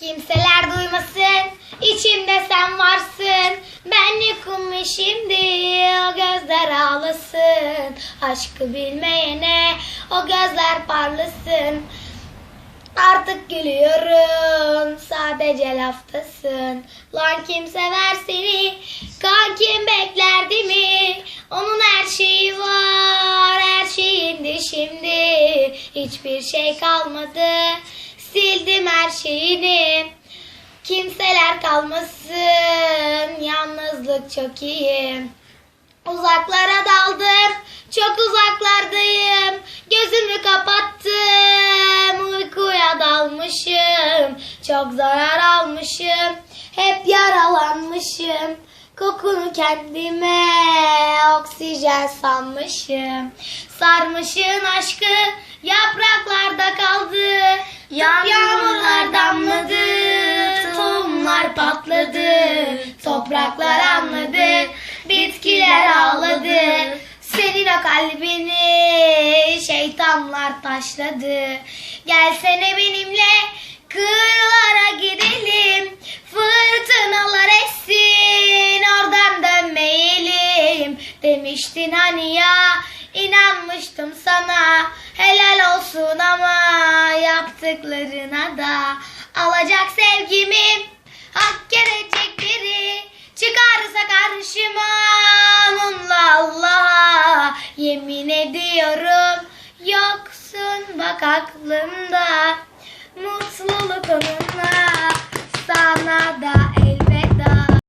Kimseler duymasın, içimde sen varsın. Ben yokum şimdi o gözler ağlasın. Aşkı bilmeyene o gözler parlasın. Artık gülüyorum, sadece laftasın. Lan kim sever seni, kan kim bekler değil mi? Onun her şeyi var, her şeyindi şimdi. Hiçbir şey kalmadı, sildim her şeyini. Kimseler kalmasın, yalnızlık çok iyi. Uzaklara daldım, çok uzaklardayım. Gözümü kapattım, uykuya dalmışım. Çok zarar almışım, hep yaralanmışım. Kokunu kendime oksijen sanmışım. Sarmışın aşkı yapraklarda kaldı. Yağmurlar Topraklar anladı, bitkiler ağladı. Senin o kalbini şeytanlar taşladı. Gelsene benimle kırlara gidelim. Fırtınalar essin, oradan dönmeyelim. Demiştin hani ya, inanmıştım sana. Helal olsun ama yaptıklarına da. Alacak sevgimi, yemin ediyorum yoksun bak aklımda. Mutluluk onun